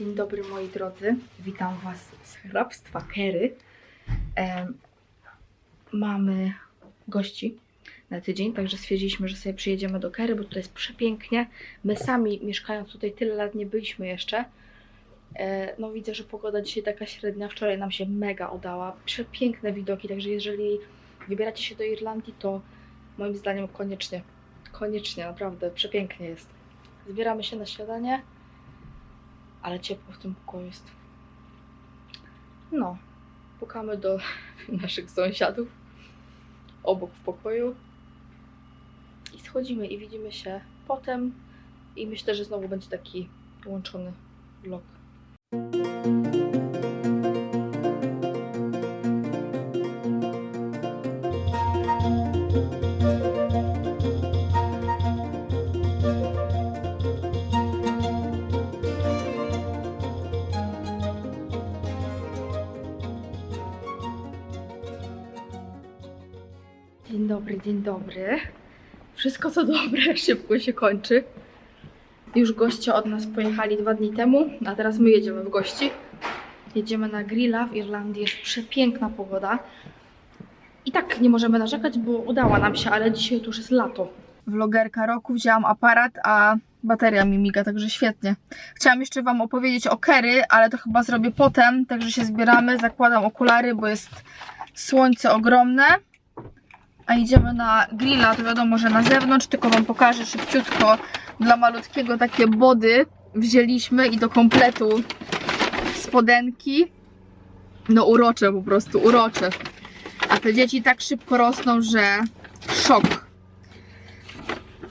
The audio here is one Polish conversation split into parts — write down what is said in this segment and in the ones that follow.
dobry moi drodzy, witam Was z hrabstwa Kery. Mamy gości na tydzień, także stwierdziliśmy, że sobie przyjedziemy do Kery, bo tutaj jest przepięknie. My sami mieszkając tutaj tyle lat nie byliśmy jeszcze. E, no widzę, że pogoda dzisiaj taka średnia, wczoraj nam się mega udała. Przepiękne widoki, także jeżeli wybieracie się do Irlandii, to moim zdaniem koniecznie, koniecznie, naprawdę przepięknie jest. Zbieramy się na śniadanie ale ciepło w tym pokoju jest. No, pukamy do naszych sąsiadów obok w pokoju i schodzimy i widzimy się potem i myślę, że znowu będzie taki łączony vlog. Dobry, dzień dobry. Wszystko co dobre szybko się kończy. Już goście od nas pojechali dwa dni temu, a teraz my jedziemy w gości. Jedziemy na grilla w Irlandii, jest przepiękna pogoda. I tak nie możemy narzekać, bo udała nam się, ale dzisiaj to już jest lato. Vlogerka roku, wzięłam aparat, a bateria mi miga, także świetnie. Chciałam jeszcze Wam opowiedzieć o Kerry, ale to chyba zrobię potem, także się zbieramy, zakładam okulary, bo jest słońce ogromne. A idziemy na grilla, to wiadomo, że na zewnątrz, tylko Wam pokażę szybciutko. Dla malutkiego takie body wzięliśmy i do kompletu spodenki. No urocze po prostu, urocze. A te dzieci tak szybko rosną, że szok.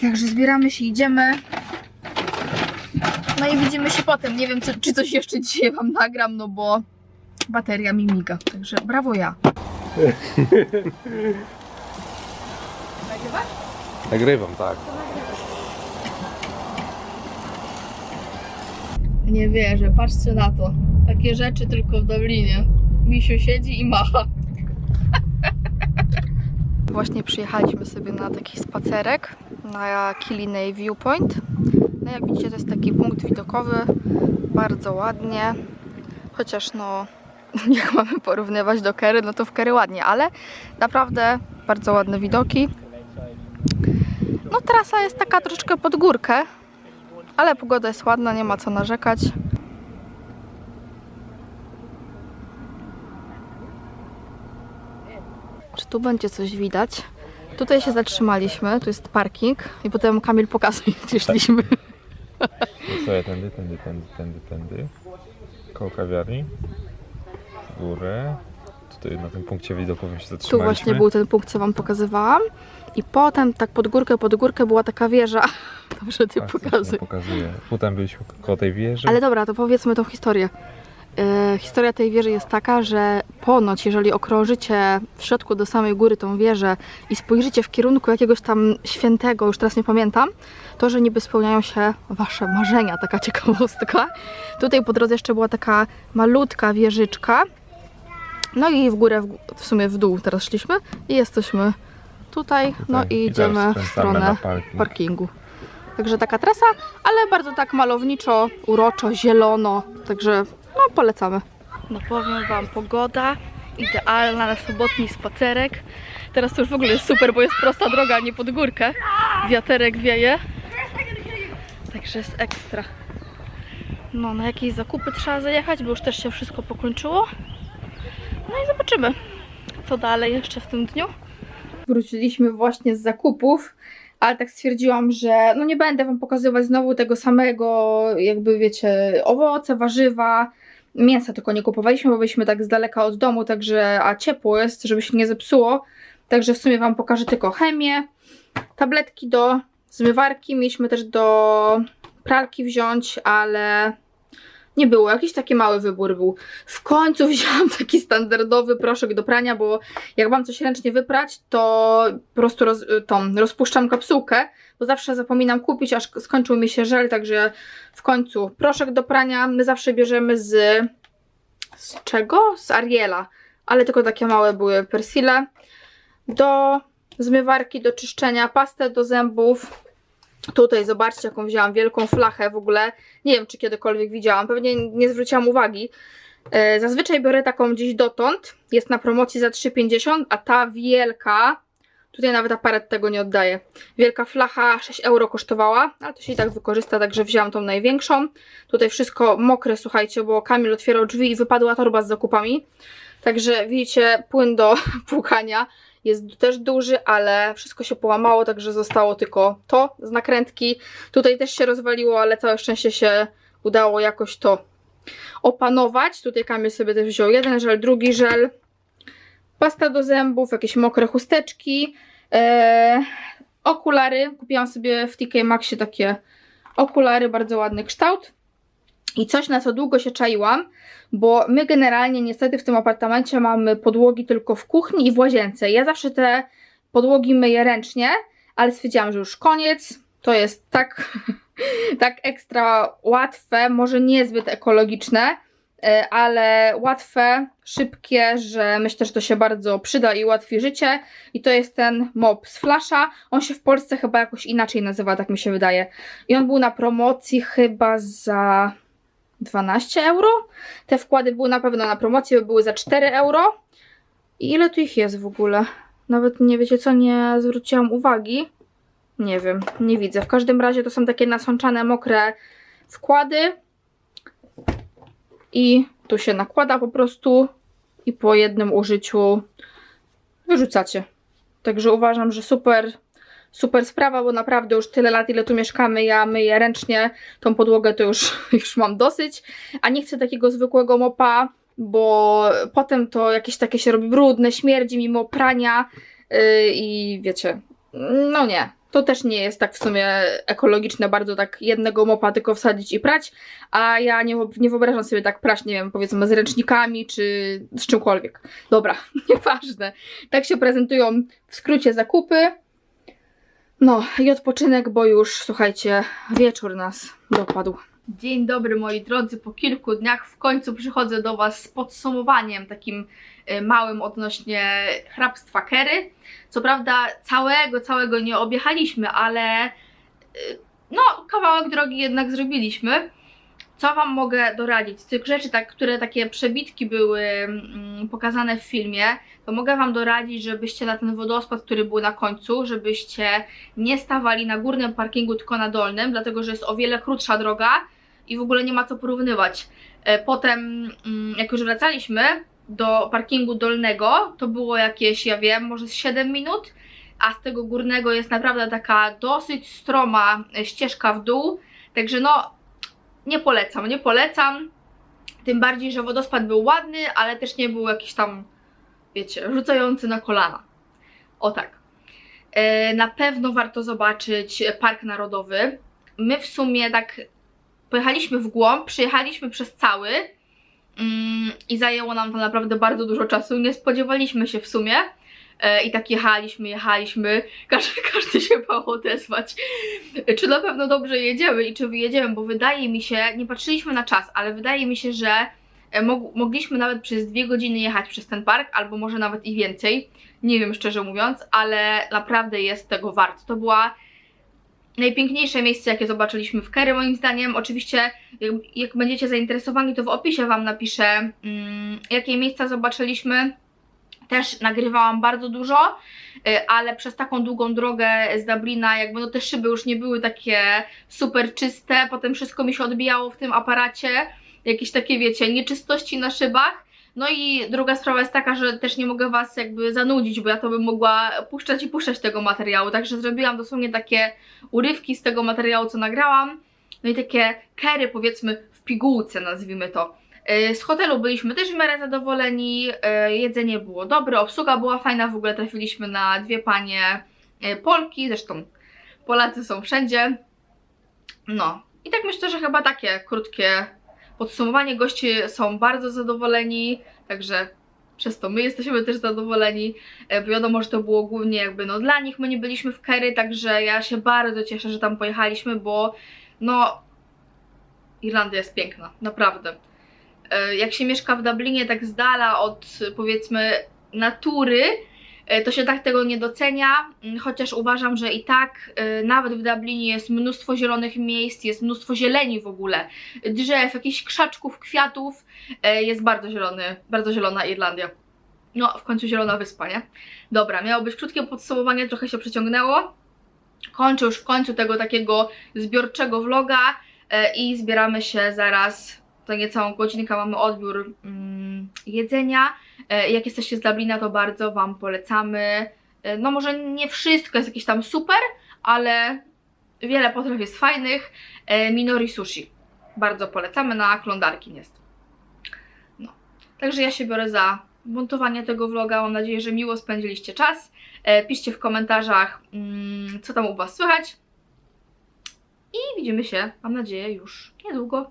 Także zbieramy się, idziemy. No i widzimy się potem. Nie wiem, czy coś jeszcze dzisiaj Wam nagram, no bo bateria mi miga. Także brawo ja. Nagrywasz? Nagrywam, tak. Nie wierzę, patrzcie na to. Takie rzeczy tylko w Dublinie. Misiu siedzi i macha. Właśnie przyjechaliśmy sobie na taki spacerek na Killiney Viewpoint. No jak widzicie to jest taki punkt widokowy, bardzo ładnie. Chociaż no, jak mamy porównywać do Kery, no to w Kery ładnie, ale naprawdę bardzo ładne widoki. No trasa jest taka troszeczkę pod górkę, ale pogoda jest ładna, nie ma co narzekać. Czy tu będzie coś widać? Tutaj się zatrzymaliśmy, tu jest parking i potem Kamil pokazuje, gdzie szliśmy. No sobie tędy, tędy, tędy, tędy, tędy. Koło kawiarni. W górę. Tutaj na tym punkcie widokowym się Tu zatrzymaliśmy. właśnie był ten punkt, co Wam pokazywałam. I potem tak pod górkę, pod górkę była taka wieża. Dobrze, Ty Tak, pokazuj. Pokazuję. Potem byliśmy koło tej wieży. Ale dobra, to powiedzmy tą historię. E, historia tej wieży jest taka, że ponoć, jeżeli okrążycie w środku do samej góry tą wieżę i spojrzycie w kierunku jakiegoś tam świętego, już teraz nie pamiętam, to, że niby spełniają się wasze marzenia, taka ciekawostka. Tutaj po drodze jeszcze była taka malutka wieżyczka. No i w górę, w, w sumie w dół teraz szliśmy i jesteśmy tutaj, no i teraz idziemy w stronę parking. parkingu. Także taka trasa, ale bardzo tak malowniczo, uroczo, zielono. Także no polecamy. No powiem Wam, pogoda idealna na sobotni spacerek. Teraz to już w ogóle jest super, bo jest prosta droga, a nie pod górkę. Wiaterek wieje. Także jest ekstra. No, na jakieś zakupy trzeba zajechać, bo już też się wszystko pokończyło. No i zobaczymy, co dalej jeszcze w tym dniu. Wróciliśmy właśnie z zakupów ale tak stwierdziłam, że no nie będę Wam pokazywać znowu tego samego, jakby wiecie, owoce, warzywa, mięsa tylko nie kupowaliśmy, bo byliśmy tak z daleka od domu, także, a ciepło jest, żeby się nie zepsuło, także w sumie Wam pokażę tylko chemię, tabletki do zmywarki, mieliśmy też do pralki wziąć, ale nie było, jakiś taki mały wybór był. W końcu wzięłam taki standardowy proszek do prania, bo jak mam coś ręcznie wyprać, to po prostu roz, tą, rozpuszczam kapsułkę, bo zawsze zapominam kupić, aż skończył mi się żel, także w końcu proszek do prania my zawsze bierzemy z z czego? Z Ariela, ale tylko takie małe były persile. Do zmywarki, do czyszczenia, pastę do zębów, Tutaj zobaczcie, jaką wzięłam wielką flachę w ogóle. Nie wiem, czy kiedykolwiek widziałam, pewnie nie zwróciłam uwagi. E, Zazwyczaj biorę taką gdzieś dotąd. Jest na promocji za 3,50, a ta wielka, tutaj nawet aparat tego nie oddaje. Wielka flacha 6 euro kosztowała, ale to się i tak wykorzysta, także wzięłam tą największą. Tutaj wszystko mokre, słuchajcie, bo Kamil otwierał drzwi i wypadła torba z zakupami. Także widzicie, płyn do płukania jest też duży, ale wszystko się połamało, także zostało tylko to z nakrętki. Tutaj też się rozwaliło, ale całe szczęście się udało jakoś to opanować. Tutaj Kamil sobie też wziął jeden żel, drugi żel, pasta do zębów, jakieś mokre chusteczki, e, okulary. Kupiłam sobie w TK Maxie takie okulary, bardzo ładny kształt. I coś, na co długo się czaiłam, bo my generalnie niestety w tym apartamencie mamy podłogi tylko w kuchni i w łazience. Ja zawsze te podłogi myję ręcznie, ale stwierdziłam, że już koniec. To jest tak, tak ekstra łatwe, może niezbyt ekologiczne, e, ale łatwe, szybkie, że myślę, że to się bardzo przyda i ułatwi życie. I to jest ten mop z Flasha. On się w Polsce chyba jakoś inaczej nazywa, tak mi się wydaje. I on był na promocji chyba za 12 euro. Te wkłady były na pewno na promocji, były za 4 euro. I ile tu ich jest w ogóle? Nawet nie wiecie co, nie zwróciłam uwagi. Nie wiem, nie widzę. W każdym razie to są takie nasączane, mokre wkłady. I tu się nakłada po prostu i po jednym użyciu wyrzucacie. Także uważam, że super, super sprawa, bo naprawdę już tyle lat, ile tu mieszkamy, ja myję ręcznie tą podłogę, to już, już mam dosyć. A nie chcę takiego zwykłego mopa, bo potem to jakieś takie się robi brudne, śmierdzi mimo prania yy, i wiecie, no nie. To też nie jest tak w sumie ekologiczne, bardzo tak jednego mopa tylko wsadzić i prać, a ja nie, nie wyobrażam sobie tak prać, nie wiem, powiedzmy z ręcznikami czy z czymkolwiek. Dobra, nieważne. Tak się prezentują w skrócie zakupy. No i odpoczynek, bo już słuchajcie, wieczór nas dopadł. Dzień dobry moi drodzy, po kilku dniach w końcu przychodzę do Was z podsumowaniem takim y, małym odnośnie hrabstwa Kery. Co prawda całego, całego nie objechaliśmy, ale y, no kawałek drogi jednak zrobiliśmy. Co Wam mogę doradzić? Z tych rzeczy, tak, które takie przebitki były mm, pokazane w filmie, to mogę Wam doradzić, żebyście na ten wodospad, który był na końcu, żebyście nie stawali na górnym parkingu, tylko na dolnym, dlatego że jest o wiele krótsza droga i w ogóle nie ma co porównywać. E, Potem, mm, jak już wracaliśmy do parkingu dolnego, to było jakieś, ja wiem, może z 7 minut, a z tego górnego jest naprawdę taka dosyć stroma e, ścieżka w dół, także no, nie polecam, nie polecam. Tym bardziej, że wodospad był ładny, ale też nie był jakiś tam, wiecie, rzucający na kolana. O tak. E, Na pewno warto zobaczyć Park Narodowy. My w sumie tak pojechaliśmy w głąb, przyjechaliśmy przez cały mm, i zajęło nam to naprawdę bardzo dużo czasu. Nie spodziewaliśmy się w sumie. E, I tak jechaliśmy, jechaliśmy, każdy, każdy się bał odezwać. Czy na pewno dobrze jedziemy i czy wyjedziemy, bo wydaje mi się, nie patrzyliśmy na czas, ale wydaje mi się, że e, mog, mogliśmy nawet przez dwie godziny jechać przez ten park, albo może nawet i więcej. Nie wiem szczerze mówiąc, ale naprawdę jest tego wart. To była najpiękniejsze miejsce, jakie zobaczyliśmy w Kerry, moim zdaniem. Oczywiście, jak, jak będziecie zainteresowani, to w opisie Wam napiszę, mm, jakie miejsca zobaczyliśmy. Też nagrywałam bardzo dużo, y, ale przez taką długą drogę z Dublina, jakby no te szyby już nie były takie super czyste, potem wszystko mi się odbijało w tym aparacie, jakieś takie, wiecie, nieczystości na szybach. No i druga sprawa jest taka, że też nie mogę Was jakby zanudzić, bo ja to bym mogła puszczać i puszczać tego materiału, także zrobiłam dosłownie takie urywki z tego materiału, co nagrałam. No i takie kery, powiedzmy, w pigułce, nazwijmy to. Yy, Z hotelu byliśmy też w miarę zadowoleni, yy, jedzenie było dobre, obsługa była fajna, w ogóle trafiliśmy na dwie panie yy, Polki, zresztą Polacy są wszędzie. No i tak myślę, że chyba takie krótkie podsumowanie. Goście są bardzo zadowoleni, także przez to my jesteśmy też zadowoleni, bo wiadomo, że to było głównie jakby no dla nich, my nie byliśmy w Kerry, także ja się bardzo cieszę, że tam pojechaliśmy, bo no Irlandia jest piękna, naprawdę. E, Jak się mieszka w Dublinie tak z dala od powiedzmy natury, e, to się tak tego nie docenia, mm, chociaż uważam, że i tak e, nawet w Dublinie jest mnóstwo zielonych miejsc, jest mnóstwo zieleni w ogóle, drzew, jakichś krzaczków, kwiatów, jest bardzo zielony, bardzo zielona Irlandia. No, w końcu zielona wyspa, nie? Dobra, miało być krótkie podsumowanie, trochę się przeciągnęło. Kończę już w końcu tego takiego zbiorczego vloga i zbieramy się zaraz, to niecałą godzinkę mamy odbiór mm, jedzenia. E, Jak jesteście z Dublina, to bardzo Wam polecamy. E, No może nie wszystko jest jakieś tam super, ale wiele potraw jest fajnych. E, Minori sushi. Bardzo polecamy, na klondarki jest. No. Także ja się biorę za montowanie tego vloga. Mam nadzieję, że miło spędziliście czas. Piszcie w komentarzach, mm, co tam u Was słychać. I widzimy się, mam nadzieję, już niedługo.